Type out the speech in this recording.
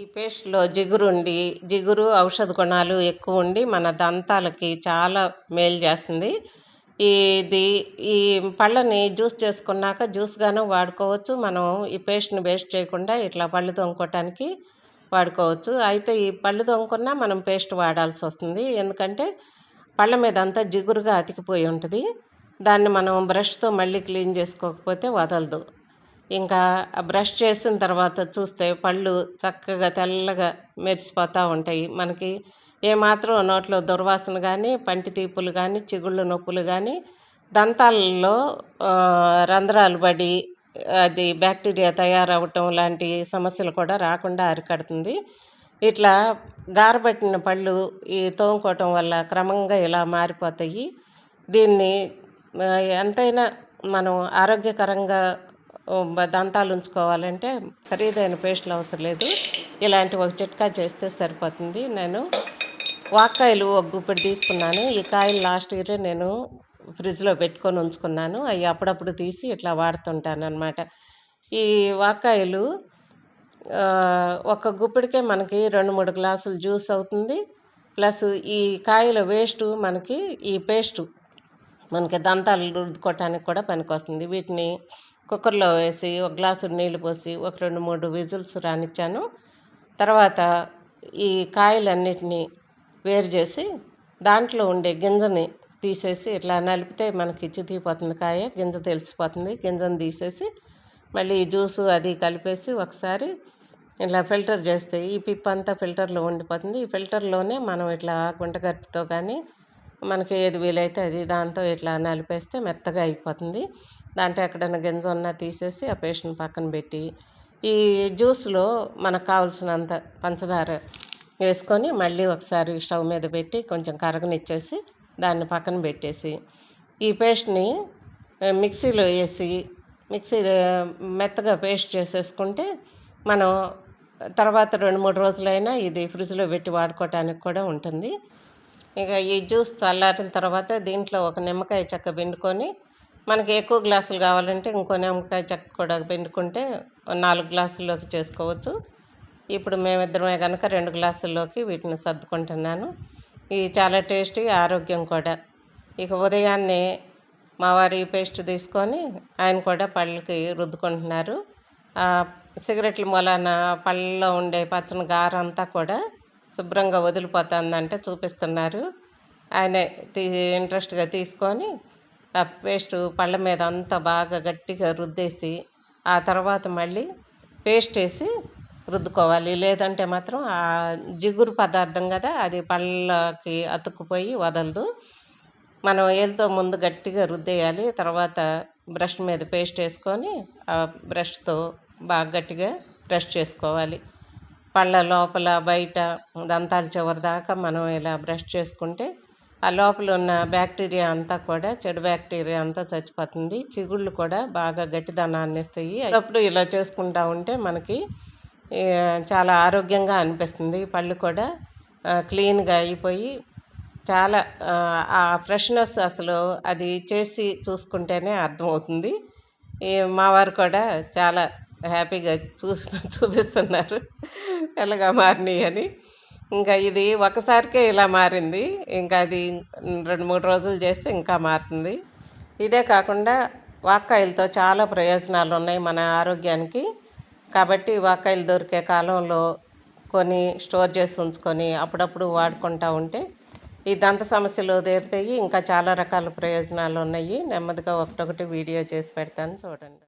ఈ పేస్ట్లో జిగురు ఉండి జిగురు ఔషధ గుణాలు ఎక్కువ ఉండి మన దంతాలకి చాలా మేలు చేస్తుంది. ఇది ఈ పళ్ళని జ్యూస్ చేసుకున్నాక జ్యూస్గాను వాడుకోవచ్చు. మనం ఈ పేస్ట్ని వేస్ట్ చేయకుండా ఇట్లా పళ్ళు తొంగుకోవటానికి వాడుకోవచ్చు. అయితే ఈ పళ్ళు తొంగుకున్నా మనం పేస్ట్ వాడాల్సి వస్తుంది. ఎందుకంటే పళ్ళ మీద అంతా జిగురుగా అతికిపోయి ఉంటుంది. దాన్ని మనం బ్రష్తో మళ్ళీ క్లీన్ చేసుకోకపోతే వదలదు. ఇంకా బ్రష్ చేసిన తర్వాత చూస్తే పళ్ళు చక్కగా తెల్లగా మెరిసిపోతూ ఉంటాయి. మనకి ఏమాత్రం నోట్లో దుర్వాసన కానీ పంటి తీపులు కానీ చిగుళ్ళు నొప్పులు కానీ దంతాలలో రంధ్రాలు పడి అది బ్యాక్టీరియా తయారవటం లాంటి సమస్యలు కూడా రాకుండా అరికడుతుంది. ఇట్లా గారబట్టిన పళ్ళు ఈ తోముకోవటం వల్ల క్రమంగా ఇలా మారిపోతాయి. దీన్ని ఎంతైనా మనం ఆరోగ్యకరంగా దంతాలు ఉంచుకోవాలంటే ఖరీదైన పేస్టులు అవసరం లేదు. ఇలాంటి ఒక చిట్కా చేస్తే సరిపోతుంది. నేను వాక్కాయలు ఒక గుప్పెడు తీసుకున్నాను. ఈ కాయలు లాస్ట్ ఇయర్ నేను ఫ్రిడ్జ్లో పెట్టుకొని ఉంచుకున్నాను. అవి అప్పుడప్పుడు తీసి ఇట్లా వాడుతుంటాను అనమాట ఈ వాక్కాయలు ఒక గుప్పిడికే మనకి రెండు మూడు గ్లాసులు జ్యూస్ అవుతుంది. ప్లస్ ఈ కాయల వేస్ట్ మనకి ఈ పేస్టు మనకి దంతాలు రుద్దుకోవటానికి కూడా పనికొస్తుంది. వీటిని కుక్కర్లో వేసి ఒక గ్లాసు నీళ్ళు పోసి ఒక రెండు మూడు విజిల్స్ రానిచ్చాను. తర్వాత ఈ కాయలన్నిటినీ వేరు చేసి దాంట్లో ఉండే గింజని తీసేసి ఇట్లా నలిపితే మనకి చితికిపోతుంది కాయ గింజ తెలిసిపోతుంది. గింజను తీసేసి మళ్ళీ జ్యూసు అది కలిపేసి ఒకసారి ఇట్లా ఫిల్టర్ చేస్తే ఈ పిప్ అంతా ఫిల్టర్లో ఉండిపోతుంది. ఈ ఫిల్టర్లోనే మనం ఇట్లా గుంటగట్టితో కానీ మనకి ఏది వీలైతే అది దాంతో ఇట్లా నలిపేస్తే మెత్తగా అయిపోతుంది. దాంట్లో ఎక్కడైనా గింజ ఉన్నా తీసేసి ఆ పేస్ట్ని పక్కన పెట్టి ఈ జ్యూస్లో మనకు కావాల్సినంత పంచదార వేసుకొని మళ్ళీ ఒకసారి స్టవ్ మీద పెట్టి కొంచెం కరగనిచ్చేసి దాన్ని పక్కన పెట్టేసి ఈ పేస్ట్ని మిక్సీలో వేసి మిక్సీ మెత్తగా పేస్ట్ చేసేసుకుంటే మనం తర్వాత రెండు మూడు రోజులైనా ఇది ఫ్రిడ్జ్లో పెట్టి వాడుకోవటానికి కూడా ఉంటుంది. ఇక ఈ జ్యూస్ చల్లారిన తర్వాత దీంట్లో ఒక నిమ్మకాయ చెక్క పిండుకొని మనకి ఎక్కువ గ్లాసులు కావాలంటే ఇంకో నిమ్మకాయ చెక్క కూడా పిండుకుంటే నాలుగు గ్లాసుల్లోకి చేసుకోవచ్చు. ఇప్పుడు మేమిద్దరమే కనుక రెండు గ్లాసుల్లోకి వీటిని సర్దుకుంటున్నాను. ఇవి చాలా టేస్టీ ఆరోగ్యం కూడా. ఇక ఉదయాన్నే మా వారి పేస్ట్ తీసుకొని ఆయన కూడా పళ్ళకి రుద్దుకుంటున్నారు. సిగరెట్ల మూలాన పళ్ళలో ఉండే పచ్చని గారంతా కూడా శుభ్రంగా వదిలిపోతుందంటే చూపిస్తున్నారు. ఆయన తీ ఇంట్రెస్ట్గా తీసుకొని ఆ పేస్టు పళ్ళ మీద అంతా బాగా గట్టిగా రుద్దేసి ఆ తర్వాత మళ్ళీ పేస్ట్ వేసి రుద్దుకోవాలి. లేదంటే మాత్రం ఆ జిగురు పదార్థం కదా అది పళ్ళకి అతుక్కుపోయి వదలదు. మనం ఏళ్ళతో ముందు గట్టిగా రుద్దేయాలి. తర్వాత బ్రష్ మీద పేస్ట్ వేసుకొని ఆ బ్రష్తో బాగా గట్టిగా బ్రష్ చేసుకోవాలి. పళ్ళ లోపల బయట దంతాల చివరి దాకా మనం ఇలా బ్రష్ చేసుకుంటే ఆ లోపల ఉన్న బ్యాక్టీరియా అంతా కూడా చెడు బ్యాక్టీరియా అంతా చచ్చిపోతుంది. చిగుళ్ళు కూడా బాగా గట్టిదనాన్ని ఇస్తాయి. అప్పుడు ఇలా చేసుకుంటా ఉంటే మనకి చాలా ఆరోగ్యంగా అనిపిస్తుంది. పళ్ళు కూడా క్లీన్గా అయిపోయి చాలా ఆ ఫ్రెష్నెస్ అసలు అది చేసి చూసుకుంటేనే అర్థమవుతుంది. మా వారు కూడా చాలా హ్యాపీగా చూసి చూపిస్తున్నారు. తెల్లగా మారినాయి అని. ఇంకా ఇది ఒకసారికే ఇలా మారింది. ఇంకా అది రెండు మూడు రోజులు చేస్తే ఇంకా మారుతుంది. ఇదే కాకుండా వాక్కాయలతో చాలా ప్రయోజనాలు ఉన్నాయి మన ఆరోగ్యానికి. కాబట్టి వాక్కాయలు దొరికే కాలంలో కొని స్టోర్ చేసి ఉంచుకొని అప్పుడప్పుడు వాడుకుంటూ ఉంటే ఈ దంత సమస్యలు తీరుతాయి ఇంకా చాలా రకాల ప్రయోజనాలు ఉన్నాయి. నెమ్మదిగా ఒకటొకటి వీడియో చేసి పెడతాను. చూడండి.